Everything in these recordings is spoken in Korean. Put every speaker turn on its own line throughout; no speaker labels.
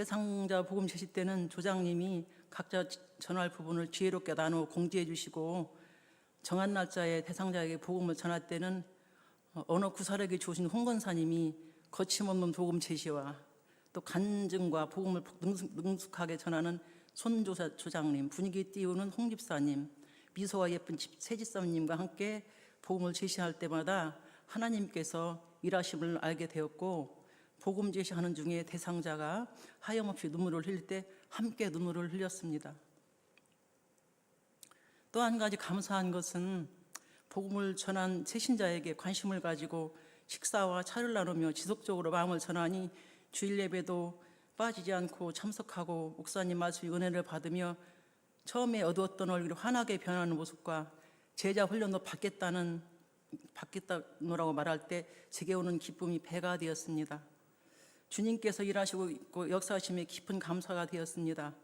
대상자 복음 제시 때는 조장님이 각자 전할 부분을 지혜롭게 나누어 공지해 주시고 정한 날짜에 대상자에게 복음을 전할 때는 어, 언어 구사력이 좋으신 홍 권사님이 거침없는 복음 제시와 또 간증과 복음을 능숙- 능숙하게 전하는 손조사 조장님, 분위기 띄우는 홍 집사님, 미소가 예쁜 집- 새집사님과 함께 복음을 제시할 때마다 하나님께서 일하심을 알게 되었고 복음 제시하는 중에 대상자가 하염없이 눈물을 흘릴 때 함께 눈물을 흘렸습니다. 또 한 가지 감사한 것은 복음을 전한 새신자에게 관심을 가지고 식사와 차를 나누며 지속적으로 마음을 전하니 주일 예배도 빠지지 않고 참석하고 목사님 말씀 은혜를 받으며 처음에 어두웠던 얼굴이 환하게 변하는 모습과 제자 훈련도 받겠다는 받겠다노라고 말할 때 제게 오는 기쁨이 배가 되었습니다. 주님께서 일하시고 있고 역사하심에 깊은 감사가 되었습니다.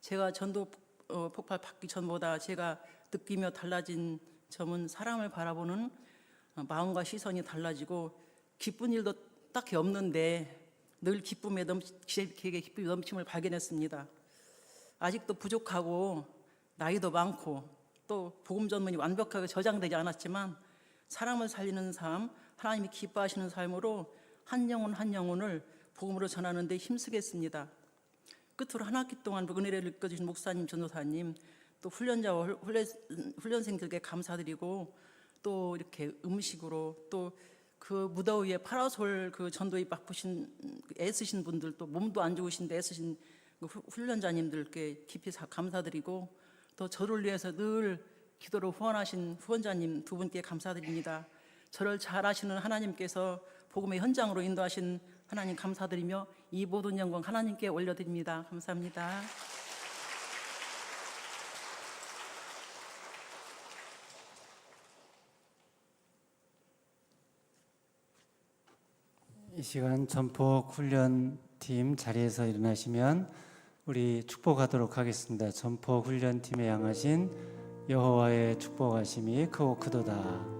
제가 전도 어, 폭발 받기 전보다 제가 느끼며 달라진 점은 사람을 바라보는 어, 마음과 시선이 달라지고 기쁜 일도 딱히 없는데 늘 기쁨에 넘치, 기에게 기쁨이 넘침을 발견했습니다. 아직도 부족하고 나이도 많고 또 복음 전문이 완벽하게 저장되지 않았지만 사람을 살리는 삶, 하나님이 기뻐하시는 삶으로 한 영혼 한 영혼을 복음으로 전하는 데 힘쓰겠습니다. 끝으로 한 학기 동안 은혜를 읽어주신 목사님, 전도사님, 또 훈련자와 훈련, 훈련 생들에게 감사드리고 또 이렇게 음식으로 또 그 무더위에 파라솔 그 전도에 바쁘신 애쓰신 분들 또 몸도 안 좋으신데 애쓰신 그 후- 훈련자님들께 깊이 사- 감사드리고 또 저를 위해서 늘 기도로 후원하신 후원자님 두 분께 감사드립니다. 저를 잘 아시는 하나님께서 복음의 현장으로 인도하신 하나님 감사드리며 이 모든 영광 하나님께 올려드립니다. 감사합니다.
이 시간 전폭 훈련팀 자리에서 일어나시면 우리 축복하도록 하겠습니다. 전폭 훈련팀에 양하신 여호와의 축복하심이 크고 크도다.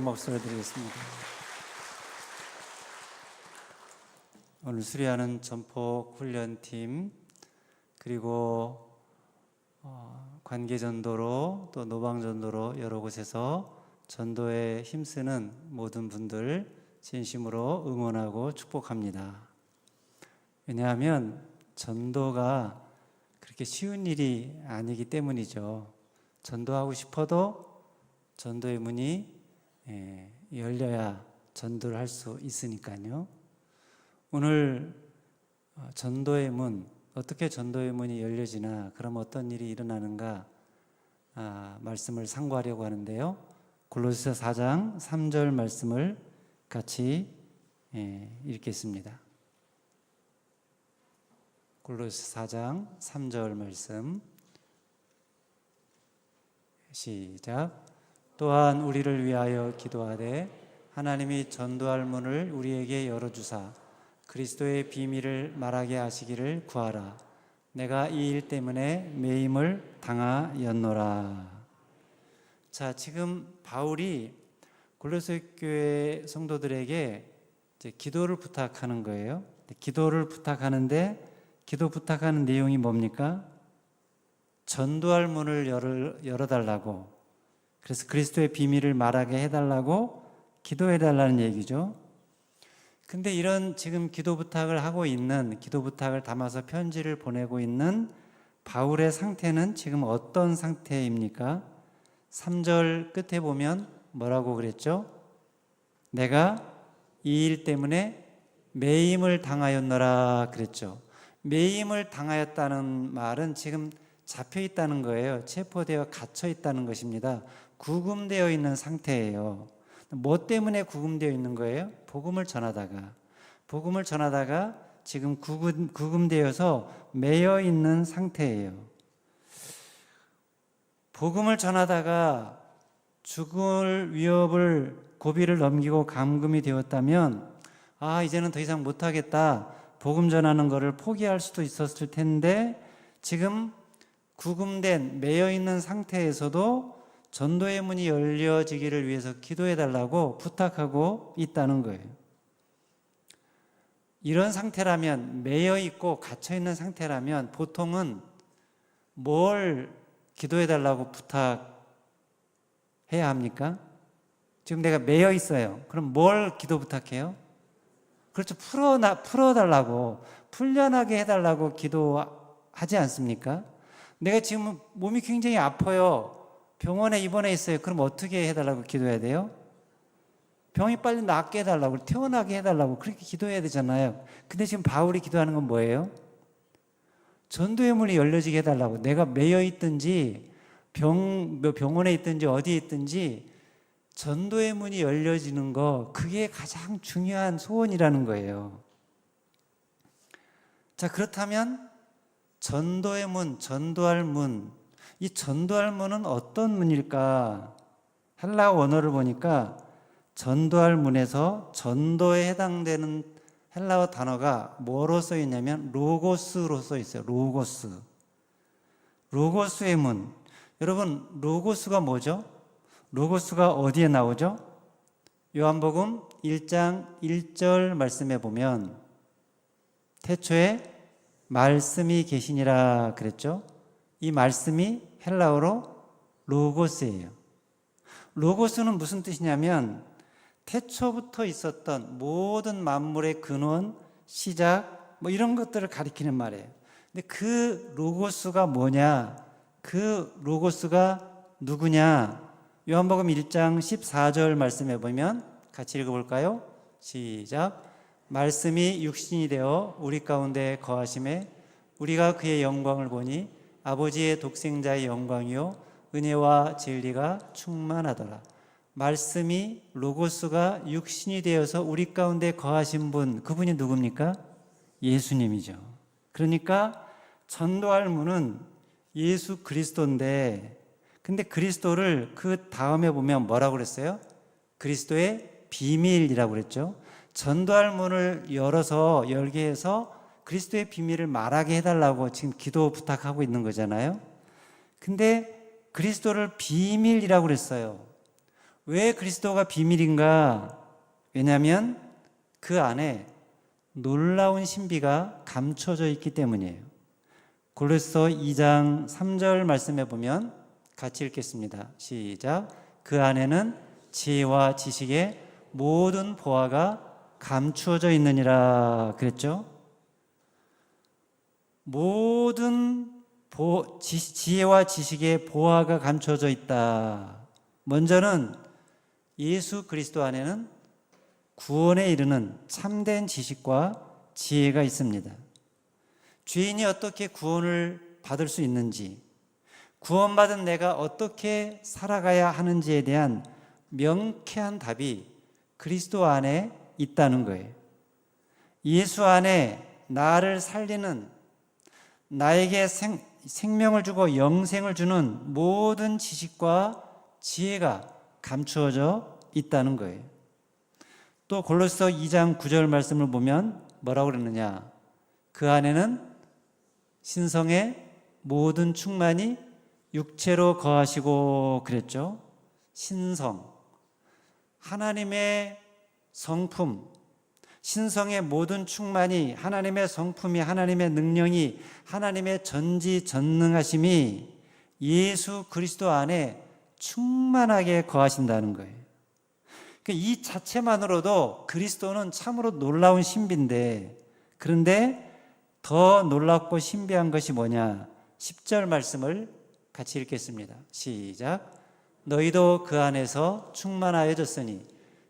영광 목소리 드리겠습니다. 오늘 수리하는 전폭 훈련팀 그리고 어, 관계 전도로 또 노방 전도로 여러 곳에서 전도에 힘쓰는 모든 분들 진심으로 응원하고 축복합니다. 왜냐하면 전도가 그렇게 쉬운 일이 아니기 때문이죠. 전도하고 싶어도 전도의 문이 예, 열려야 전도를 할 수 있으니까요. 오늘 어, 전도의 문 어떻게 전도의 문이 열려지나 그럼 어떤 일이 일어나는가 아, 말씀을 상고하려고 하는데요. 골로새서 4장 3절 말씀을 같이 예, 읽겠습니다. 골로새 4장 3절 말씀 시작 또한 우리를 위하여 기도하되 하나님이 전도할 문을 우리에게 열어주사 그리스도의 비밀을 말하게 하시기를 구하라. 내가 이 일 때문에 매임을 당하였노라. 자 지금 바울이 골로새 교회 성도들에게 기도를 부탁하는 거예요. 기도를 부탁하는데 기도 부탁하는 내용이 뭡니까? 전도할 문을 열어, 열어달라고 그래서 그리스도의 비밀을 말하게 해달라고 기도해달라는 얘기죠. 근데 이런 지금 기도 부탁을 하고 있는 기도 부탁을 담아서 편지를 보내고 있는 바울의 상태는 지금 어떤 상태입니까? 3절 끝에 보면 뭐라고 그랬죠? 내가 이 일 때문에 매임을 당하였노라 그랬죠. 매임을 당하였다는 말은 지금 잡혀 있다는 거예요. 체포되어 갇혀 있다는 것입니다. 구금되어 있는 상태예요. 뭐 때문에 구금되어 있는 거예요? 복음을 전하다가 복음을 전하다가 지금 구금, 구금되어서 매여 있는 상태예요. 복음을 전하다가 죽을 위협을 고비를 넘기고 감금이 되었다면 아 이제는 더 이상 못하겠다 복음 전하는 것을 포기할 수도 있었을 텐데 지금 구금된 매여 있는 상태에서도 전도의 문이 열려지기를 위해서 기도해 달라고 부탁하고 있다는 거예요. 이런 상태라면 매여 있고 갇혀 있는 상태라면 보통은 뭘 기도해 달라고 부탁해야 합니까? 지금 내가 매여 있어요. 그럼 뭘 기도 부탁해요? 그렇죠. 풀어나 풀어 달라고 풀려나게 해 달라고 기도하지 않습니까? 내가 지금 몸이 굉장히 아파요. 병원에 입원해 있어요. 그럼 어떻게 해달라고 기도해야 돼요? 병이 빨리 낫게 해달라고 태어나게 해달라고 그렇게 기도해야 되잖아요. 근데 지금 바울이 기도하는 건 뭐예요? 전도의 문이 열려지게 해달라고 내가 매여 있든지 병뭐 병원에 있든지 어디에 있든지 전도의 문이 열려지는 거 그게 가장 중요한 소원이라는 거예요. 자 그렇다면 전도의 문, 전도할 문, 이 전도할 문은 어떤 문일까? 헬라어 원어를 보니까 전도할 문에서 전도에 해당되는 헬라어 단어가 뭐로 써 있냐면 로고스로 써 있어요. 로고스. 로고스의 문. 여러분, 로고스가 뭐죠? 로고스가 어디에 나오죠? 요한복음 1장 1절 말씀에 보면 태초에 말씀이 계시니라 그랬죠? 이 말씀이 헬라어로 로고스예요. 로고스는 무슨 뜻이냐면 태초부터 있었던 모든 만물의 근원, 시작, 뭐 이런 것들을 가리키는 말이에요. 근데 그 로고스가 뭐냐? 그 로고스가 누구냐? 요한복음 1장 14절 말씀해 보면 같이 읽어 볼까요? 시작. 말씀이 육신이 되어 우리 가운데 거하심에 우리가 그의 영광을 보니 아버지의 독생자의 영광이요 은혜와 진리가 충만하더라. 말씀이 로고스가 육신이 되어서 우리 가운데 거하신 분 그분이 누굽니까? 예수님이죠. 그러니까 전도할 문은 예수 그리스도인데 근데 그리스도를 그 다음에 보면 뭐라고 그랬어요? 그리스도의 비밀이라고 그랬죠. 전도할 문을 열어서 열게 해서 그리스도의 비밀을 말하게 해달라고 지금 기도 부탁하고 있는 거잖아요. 근데 그리스도를 비밀이라고 그랬어요. 왜 그리스도가 비밀인가? 왜냐하면 그 안에 놀라운 신비가 감춰져 있기 때문이에요. 골로새 2장 3절 말씀해 보면 같이 읽겠습니다. 시작. 그 안에는 지혜와 지식의 모든 보화가 감추어져 있느니라 그랬죠. 모든 보, 지, 지혜와 지식의 보화가 감춰져 있다. 먼저는 예수 그리스도 안에는 구원에 이르는 참된 지식과 지혜가 있습니다. 죄인이 어떻게 구원을 받을 수 있는지, 구원받은 내가 어떻게 살아가야 하는지에 대한 명쾌한 답이 그리스도 안에 있다는 거예요. 예수 안에 나를 살리는 나에게 생, 생명을 주고 영생을 주는 모든 지식과 지혜가 감추어져 있다는 거예요. 또 골로새 2장 9절 말씀을 보면 뭐라고 그러느냐? 그 안에는 신성의 모든 충만이 육체로 거하시고 그랬죠. 신성. 하나님의 성품, 신성의 모든 충만이 하나님의 성품이 하나님의 능력이 하나님의 전지전능하심이 예수 그리스도 안에 충만하게 거하신다는 거예요. 그러니까 이 자체만으로도 그리스도는 참으로 놀라운 신비인데 그런데 더 놀랍고 신비한 것이 뭐냐? 10절 말씀을 같이 읽겠습니다. 시작. 너희도 그 안에서 충만하여졌으니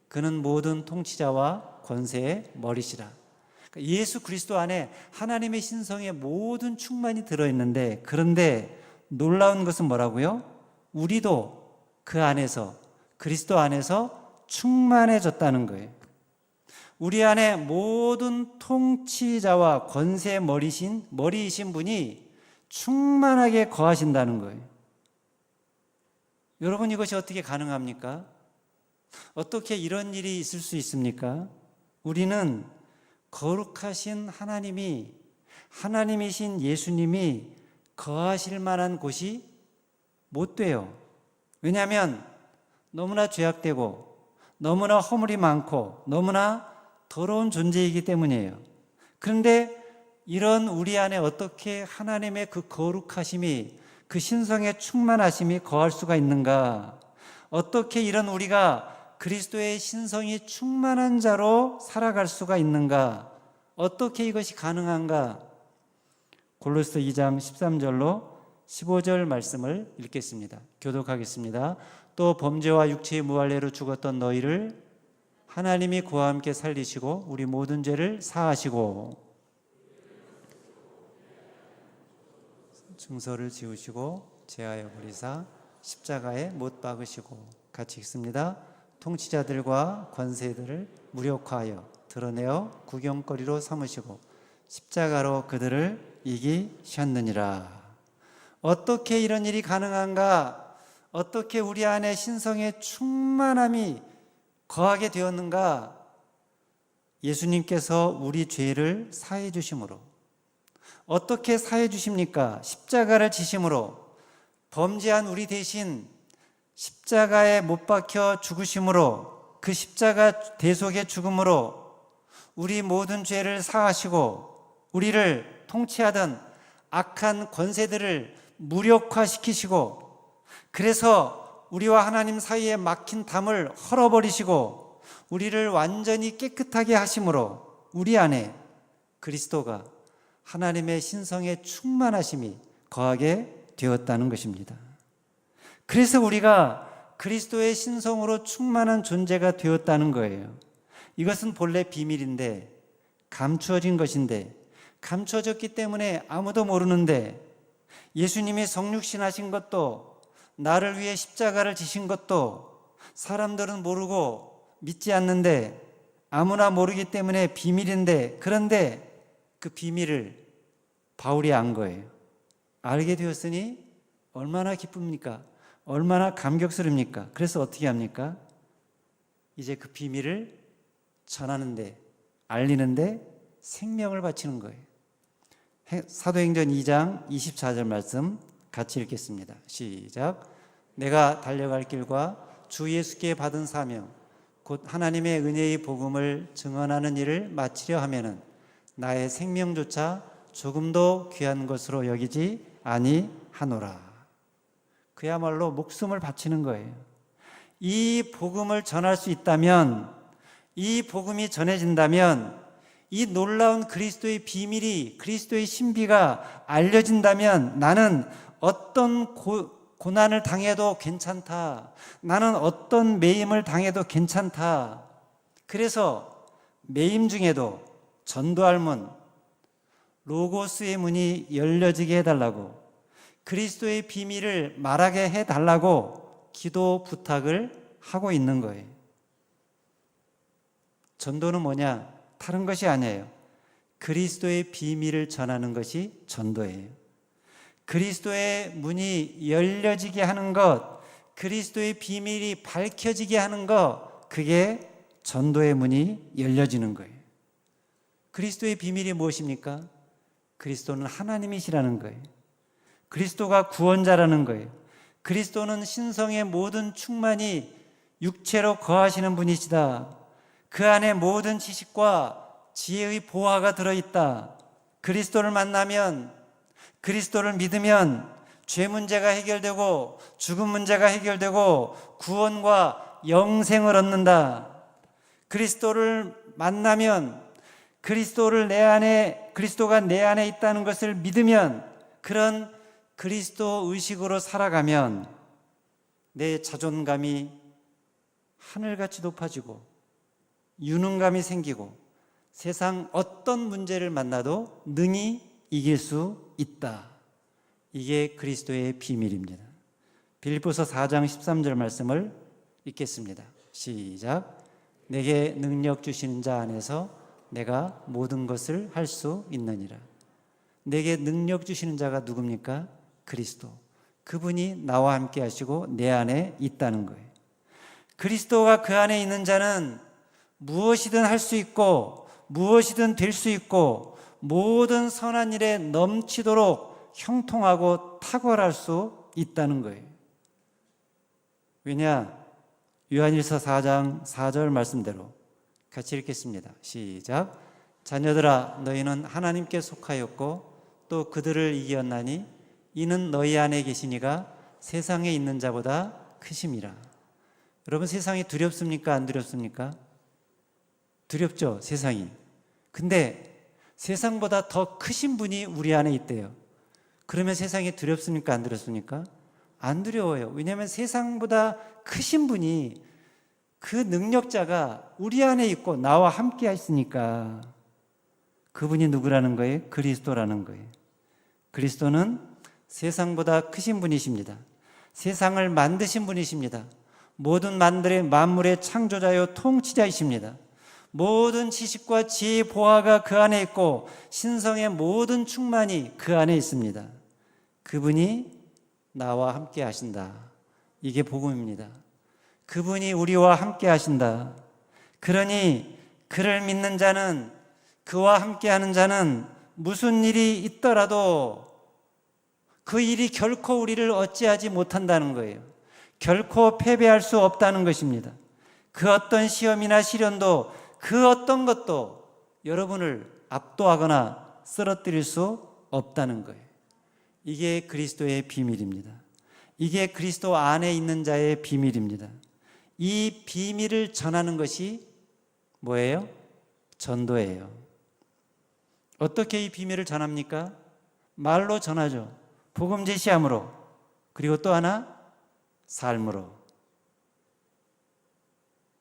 그는 모든 통치자와 권세의 머리시라. 그러니까 예수 그리스도 안에 하나님의 신성의 모든 충만이 들어있는데 그런데 놀라운 것은 뭐라고요? 우리도 그 안에서 그리스도 안에서 충만해졌다는 거예요. 우리 안에 모든 통치자와 권세의 머리신 머리이신 분이 충만하게 거하신다는 거예요. 여러분 이것이 어떻게 가능합니까? 어떻게 이런 일이 있을 수 있습니까? 우리는 거룩하신 하나님이 하나님이신 예수님이 거하실 만한 곳이 못 돼요. 왜냐하면 너무나 죄악되고 너무나 허물이 많고 너무나 더러운 존재이기 때문이에요. 그런데 이런 우리 안에 어떻게 하나님의 그 거룩하심이 그 신성의 충만하심이 거할 수가 있는가? 어떻게 이런 우리가 그리스도의 신성이 충만한 자로 살아갈 수가 있는가? 어떻게 이것이 가능한가? 골로스 2장 13절로 15절 말씀을 읽겠습니다. 교독하겠습니다. 또 범죄와 육체의 무할례로 죽었던 너희를 하나님이 그와 함께 살리시고 우리 모든 죄를 사하시고 증서를 지우시고 제하여 버리사 십자가에 못 박으시고 같이 읽습니다. 통치자들과 권세들을 무력화하여 드러내어 구경거리로 삼으시고 십자가로 그들을 이기셨느니라. 어떻게 이런 일이 가능한가? 어떻게 우리 안에 신성의 충만함이 거하게 되었는가? 예수님께서 우리 죄를 사해 주심으로 어떻게 사해 주십니까? 십자가를 지심으로 범죄한 우리 대신 십자가에 못 박혀 죽으심으로 그 십자가 대속의 죽음으로 우리 모든 죄를 사하시고 우리를 통치하던 악한 권세들을 무력화시키시고 그래서 우리와 하나님 사이에 막힌 담을 헐어버리시고 우리를 완전히 깨끗하게 하심으로 우리 안에 그리스도가 하나님의 신성의 충만하심이 거하게 되었다는 것입니다. 그래서 우리가 그리스도의 신성으로 충만한 존재가 되었다는 거예요. 이것은 본래 비밀인데 감추어진 것인데 감추어졌기 때문에 아무도 모르는데 예수님이 성육신 하신 것도 나를 위해 십자가를 지신 것도 사람들은 모르고 믿지 않는데 아무나 모르기 때문에 비밀인데 그런데 그 비밀을 바울이 안 거예요. 알게 되었으니 얼마나 기쁩니까? 얼마나 감격스럽니까? 그래서 어떻게 합니까? 이제 그 비밀을 전하는데, 알리는데 생명을 바치는 거예요. 사도행전 2장 24절 말씀 같이 읽겠습니다. 시작. 내가 달려갈 길과 주 예수께 받은 사명, 곧 하나님의 은혜의 복음을 증언하는 일을 마치려 하면은 나의 생명조차 조금도 귀한 것으로 여기지 아니하노라. 그야말로 목숨을 바치는 거예요. 이 복음을 전할 수 있다면, 이 복음이 전해진다면, 이 놀라운 그리스도의 비밀이, 그리스도의 신비가 알려진다면 나는 어떤 고, 고난을 당해도 괜찮다. 나는 어떤 매임을 당해도 괜찮다. 그래서 매임 중에도 전도할 문, 로고스의 문이 열려지게 해달라고 그리스도의 비밀을 말하게 해달라고 기도 부탁을 하고 있는 거예요. 전도는 뭐냐? 다른 것이 아니에요. 그리스도의 비밀을 전하는 것이 전도예요. 그리스도의 문이 열려지게 하는 것, 그리스도의 비밀이 밝혀지게 하는 것, 그게 전도의 문이 열려지는 거예요. 그리스도의 비밀이 무엇입니까? 그리스도는 하나님이시라는 거예요. 그리스도가 구원자라는 거예요. 그리스도는 신성의 모든 충만이 육체로 거하시는 분이시다. 그 안에 모든 지식과 지혜의 보화가 들어있다. 그리스도를 만나면, 그리스도를 믿으면 죄 문제가 해결되고 죽음 문제가 해결되고 구원과 영생을 얻는다. 그리스도를 만나면 그리스도를 내 안에 그리스도가 내 안에 있다는 것을 믿으면 그런 그리스도 의식으로 살아가면 내 자존감이 하늘같이 높아지고 유능감이 생기고 세상 어떤 문제를 만나도 능히 이길 수 있다. 이게 그리스도의 비밀입니다. 빌립보서 4장 13절 말씀을 읽겠습니다. 시작. 내게 능력 주시는 자 안에서 내가 모든 것을 할 수 있느니라. 내게 능력 주시는 자가 누굽니까? 그리스도. 그분이 나와 함께 하시고 내 안에 있다는 거예요. 그리스도가 그 안에 있는 자는 무엇이든 할 수 있고 무엇이든 될 수 있고 모든 선한 일에 넘치도록 형통하고 탁월할 수 있다는 거예요. 왜냐? 요한일서 4장 4절 말씀대로 같이 읽겠습니다. 시작. 자녀들아 너희는 하나님께 속하였고 또 그들을 이겼나니 이는 너희 안에 계시니가 세상에 있는 자보다 크심이라. 여러분 세상이 두렵습니까? 안 두렵습니까? 두렵죠, 세상이. 근데 세상보다 더 크신 분이 우리 안에 있대요. 그러면 세상이 두렵습니까? 안 두렵습니까? 안 두려워요. 왜냐하면 세상보다 크신 분이 그 능력자가 우리 안에 있고 나와 함께 하시니까 그분이 누구라는 거예요? 그리스도라는 거예요. 그리스도는 세상보다 크신 분이십니다. 세상을 만드신 분이십니다. 모든 만들의 만물의 창조자요 통치자이십니다. 모든 지식과 지혜 보화가 그 안에 있고 신성의 모든 충만이 그 안에 있습니다. 그분이 나와 함께 하신다. 이게 복음입니다. 그분이 우리와 함께 하신다. 그러니 그를 믿는 자는 그와 함께 하는 자는 무슨 일이 있더라도 그 일이 결코 우리를 어찌하지 못한다는 거예요. 결코 패배할 수 없다는 것입니다. 그 어떤 시험이나 시련도 그 어떤 것도 여러분을 압도하거나 쓰러뜨릴 수 없다는 거예요. 이게 그리스도의 비밀입니다. 이게 그리스도 안에 있는 자의 비밀입니다. 이 비밀을 전하는 것이 뭐예요? 전도예요. 어떻게 이 비밀을 전합니까? 말로 전하죠. 복음 제시함으로. 그리고 또 하나 삶으로.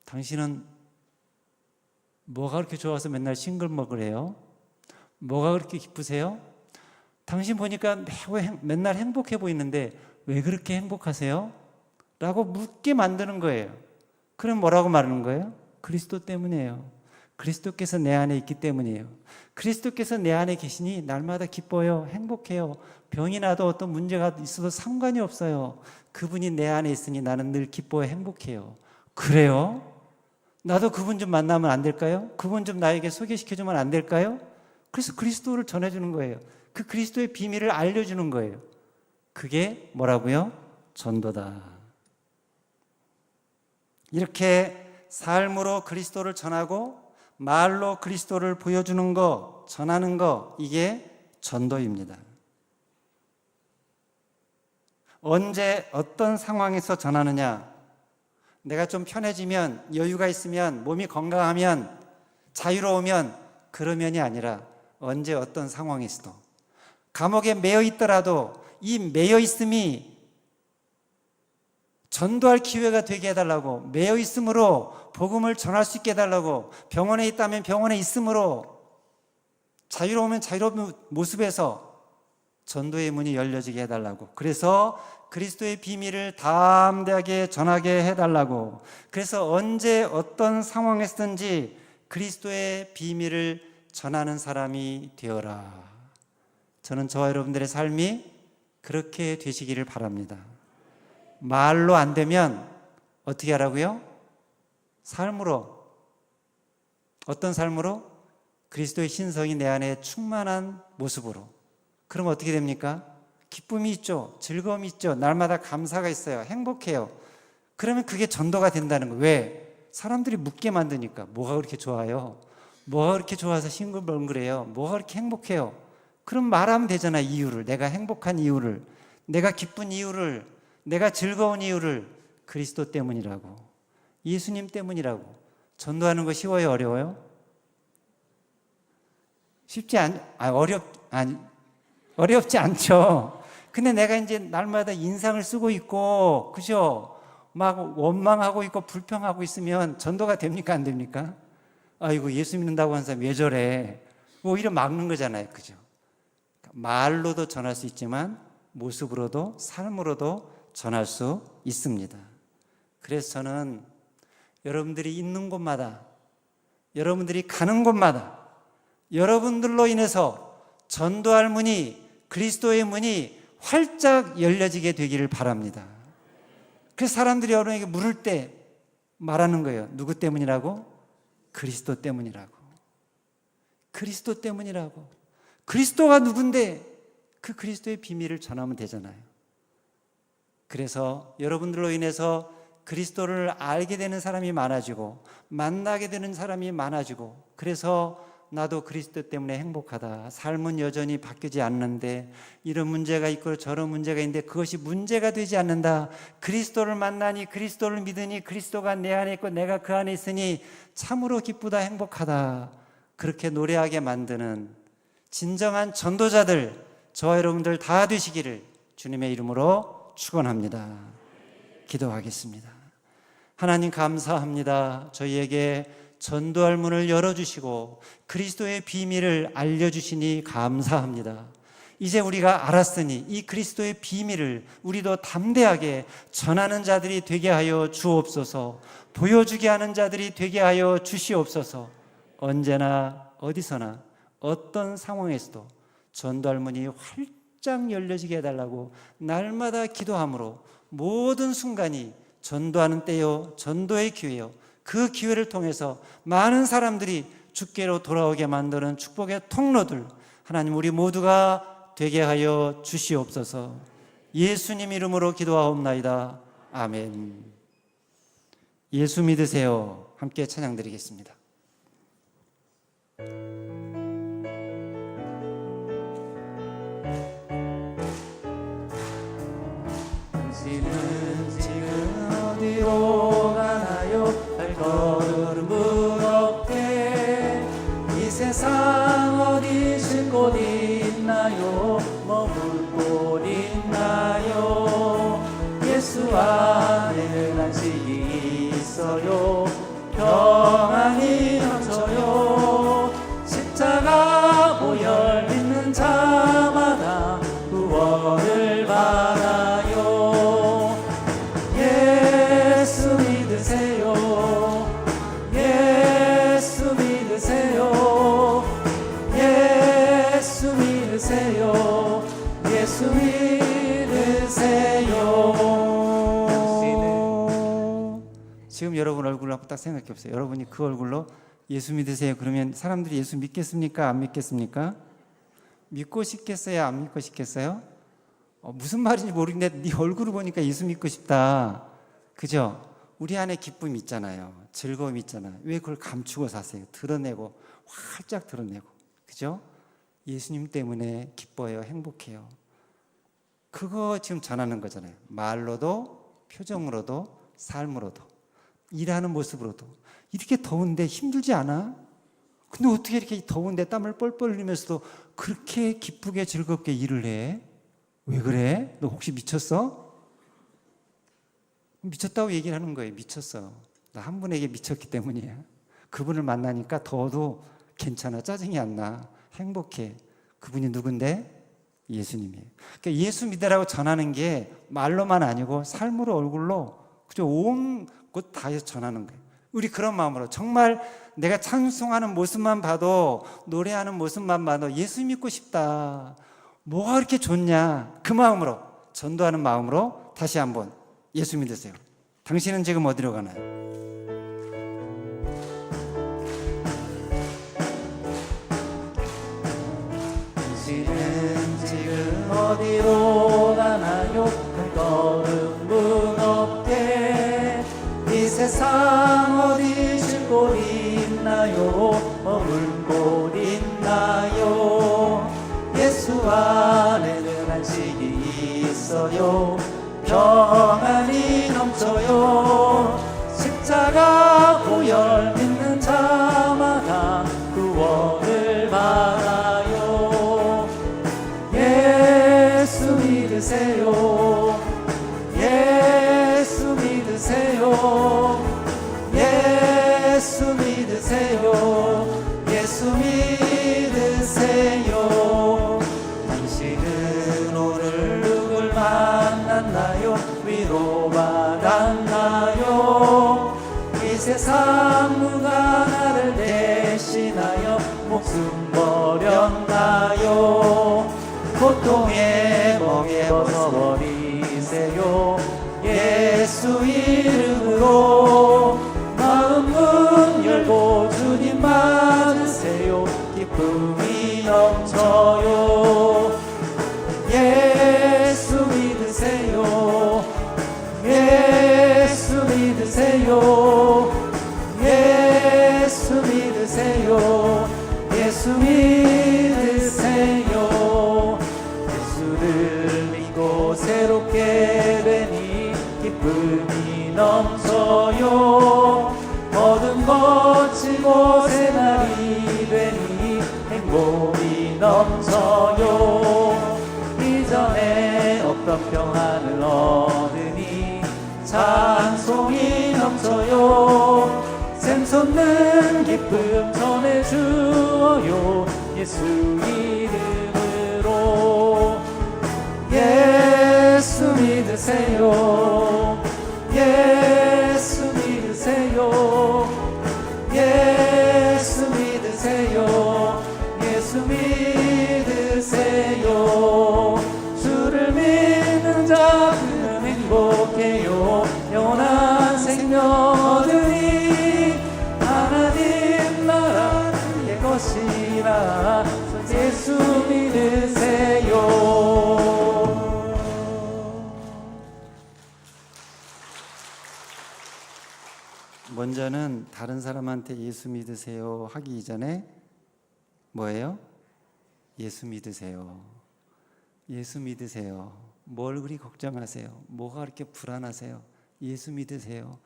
당신은 뭐가 그렇게 좋아서 맨날 싱글먹으래요? 뭐가 그렇게 기쁘세요? 당신 보니까 매우 행- 맨날 행복해 보이는데 왜 그렇게 행복하세요? 라고 묻게 만드는 거예요. 그럼 뭐라고 말하는 거예요? 그리스도 때문이에요. 그리스도께서 내 안에 있기 때문이에요. 그리스도께서 내 안에 계시니 날마다 기뻐요. 행복해요. 병이 나도 어떤 문제가 있어도 상관이 없어요. 그분이 내 안에 있으니 나는 늘 기뻐요. 행복해요. 그래요? 나도 그분 좀 만나면 안 될까요? 그분 좀 나에게 소개시켜주면 안 될까요? 그래서 그리스도를 전해주는 거예요. 그 그리스도의 비밀을 알려주는 거예요. 그게 뭐라고요? 전도다. 이렇게 삶으로 그리스도를 전하고 말로 그리스도를 보여주는 거, 전하는 거, 이게 전도입니다. 언제 어떤 상황에서 전하느냐? 내가 좀 편해지면, 여유가 있으면, 몸이 건강하면, 자유로우면, 그러면이 아니라 언제 어떤 상황에서도 감옥에 매여 있더라도 이 매여 있음이 전도할 기회가 되게 해달라고 매여 있으므로 복음을 전할 수 있게 해달라고 병원에 있다면 병원에 있으므로 자유로우면 자유로운 모습에서 전도의 문이 열려지게 해달라고. 그래서 그리스도의 비밀을 담대하게 전하게 해달라고. 그래서 언제 어떤 상황에서든지 그리스도의 비밀을 전하는 사람이 되어라. 저는 저와 여러분들의 삶이 그렇게 되시기를 바랍니다. 말로 안 되면 어떻게 하라고요? 삶으로. 어떤 삶으로? 그리스도의 신성이 내 안에 충만한 모습으로. 그럼 어떻게 됩니까? 기쁨이 있죠. 즐거움이 있죠. 날마다 감사가 있어요. 행복해요. 그러면 그게 전도가 된다는 거예요. 왜? 사람들이 묻게 만드니까. 뭐가 그렇게 좋아요? 뭐가 그렇게 좋아서 싱글벙글해요? 뭐가 그렇게 행복해요? 그럼 말하면 되잖아, 이유를. 내가 행복한 이유를. 내가 기쁜 이유를. 내가 즐거운 이유를. 그리스도 때문이라고. 예수님 때문이라고. 전도하는 거 쉬워요, 어려워요? 쉽지 않, 아, 어렵, 아니, 어렵지 않죠. 근데 내가 이제 날마다 인상을 쓰고 있고, 그죠? 막 원망하고 있고 불평하고 있으면 전도가 됩니까 안 됩니까? 아이고 예수 믿는다고 하는 사람 왜 저래? 오히려 막는 거잖아요, 그죠? 말로도 전할 수 있지만 모습으로도 삶으로도 전할 수 있습니다. 그래서 저는 여러분들이 있는 곳마다 여러분들이 가는 곳마다 여러분들로 인해서 전도할 문이 그리스도의 문이 활짝 열려지게 되기를 바랍니다. 그래서 사람들이 여러분에게 물을 때 말하는 거예요. 누구 때문이라고? 그리스도 때문이라고. 그리스도 때문이라고. 그리스도가 누군데 그 그리스도의 비밀을 전하면 되잖아요. 그래서 여러분들로 인해서 그리스도를 알게 되는 사람이 많아지고 만나게 되는 사람이 많아지고 그래서 나도 그리스도 때문에 행복하다. 삶은 여전히 바뀌지 않는데 이런 문제가 있고 저런 문제가 있는데 그것이 문제가 되지 않는다. 그리스도를 만나니 그리스도를 믿으니 그리스도가 내 안에 있고 내가 그 안에 있으니 참으로 기쁘다 행복하다. 그렇게 노래하게 만드는 진정한 전도자들 저와 여러분들 다 되시기를 주님의 이름으로 축원합니다. 기도하겠습니다. 하나님 감사합니다. 저희에게 전도할 문을 열어주시고 그리스도의 비밀을 알려주시니 감사합니다. 이제 우리가 알았으니 이 그리스도의 비밀을 우리도 담대하게 전하는 자들이 되게 하여 주옵소서 보여주게 하는 자들이 되게 하여 주시옵소서 언제나 어디서나 어떤 상황에서도 전도할 문이 활짝 열려지게 해달라고 날마다 기도함으로 모든 순간이 전도하는 때요, 전도의 기회요. 그 기회를 통해서 많은 사람들이 주께로 돌아오게 만드는 축복의 통로들 하나님 우리 모두가 되게 하여 주시옵소서. 예수님 이름으로 기도하옵나이다. 아멘. 예수 믿으세요. 함께 찬양 드리겠습니다. 당 딱 생각해 보세요 여러분이 그 얼굴로 예수 믿으세요 그러면 사람들이 예수 믿겠습니까 안 믿겠습니까 믿고 싶겠어요 안 믿고 싶겠어요 어, 무슨 말인지 모르겠는데 네 얼굴을 보니까 예수 믿고 싶다. 그죠? 우리 안에 기쁨이 있잖아요. 즐거움이 있잖아요. 왜 그걸 감추고 사세요? 드러내고 활짝 드러내고. 그죠? 예수님 때문에 기뻐요. 행복해요. 그거 지금 전하는 거잖아요. 말로도 표정으로도 삶으로도 일하는 모습으로도 이렇게 더운데 힘들지 않아? 근데 어떻게 이렇게 더운데 땀을 뻘뻘 흘리면서도 그렇게 기쁘게 즐겁게 일을 해? 왜 그래? 너 혹시 미쳤어? 미쳤다고 얘기를 하는 거예요. 미쳤어. 나 한 분에게 미쳤기 때문이야. 그분을 만나니까 더도 괜찮아. 짜증이 안 나. 행복해. 그분이 누군데? 예수님이에요. 그러니까 예수 믿으라고 전하는 게 말로만 아니고 삶으로 얼굴로 그저 온 곳다 전하는 거예요. 우리 그런 마음으로 정말 내가 찬송하는 모습만 봐도 노래하는 모습만 봐도 예수 믿고 싶다. 뭐가 그렇게 좋냐? 그 마음으로 전도하는 마음으로 다시 한번 예수 믿으세요. 당신은 지금 어디로 가나요? 당신은 지금 어디로 세상 누가 나를 대신하여 목숨 버렸나요? 고통의 멍에 벗어버리세요. 예수 이름으로 마음 문 열고 주님 맞으세요. 기쁨이 넘쳐요 넘쳐요 어둠 거치고 새날이 되니 행복이 넘쳐요. 이전에 없던 평안을 얻으니 찬송이 넘쳐요. 샘솟는 기쁨 전해주어요. 예수 이름으로. 예수 믿으세요. 예 먼저는 다른 사람한테 예수 믿으세요 하기 이전에 뭐예요? 예수 믿으세요. 예수 믿으세요. 뭘 그리 걱정하세요? 뭐가 그렇게 불안하세요? 예수 믿으세요.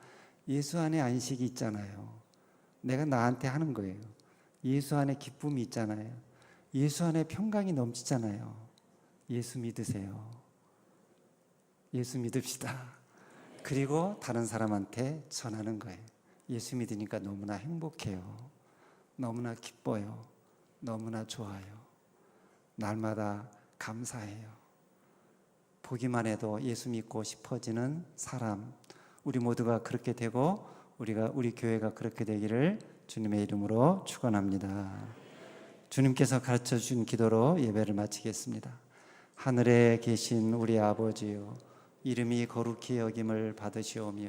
예수 안에 안식이 있잖아요. 내가 나한테 하는 거예요. 예수 안에 기쁨이 있잖아요. 예수 안에 평강이 넘치잖아요. 예수 믿으세요. 예수 믿읍시다. 그리고 다른 사람한테 전하는 거예요. 예수 믿으니까 너무나 행복해요. 너무나 기뻐요. 너무나 좋아요. 날마다 감사해요. 보기만 해도 예수 믿고 싶어지는 사람. 우리 모두가 그렇게 되고 우리가 우리 교회가 그렇게 되기를 주님의 이름으로 축원합니다. 주님께서 가르쳐 준 기도로 예배를 마치겠습니다. 하늘에 계신 우리 아버지요 이름이 거룩히 여김을 받으시오며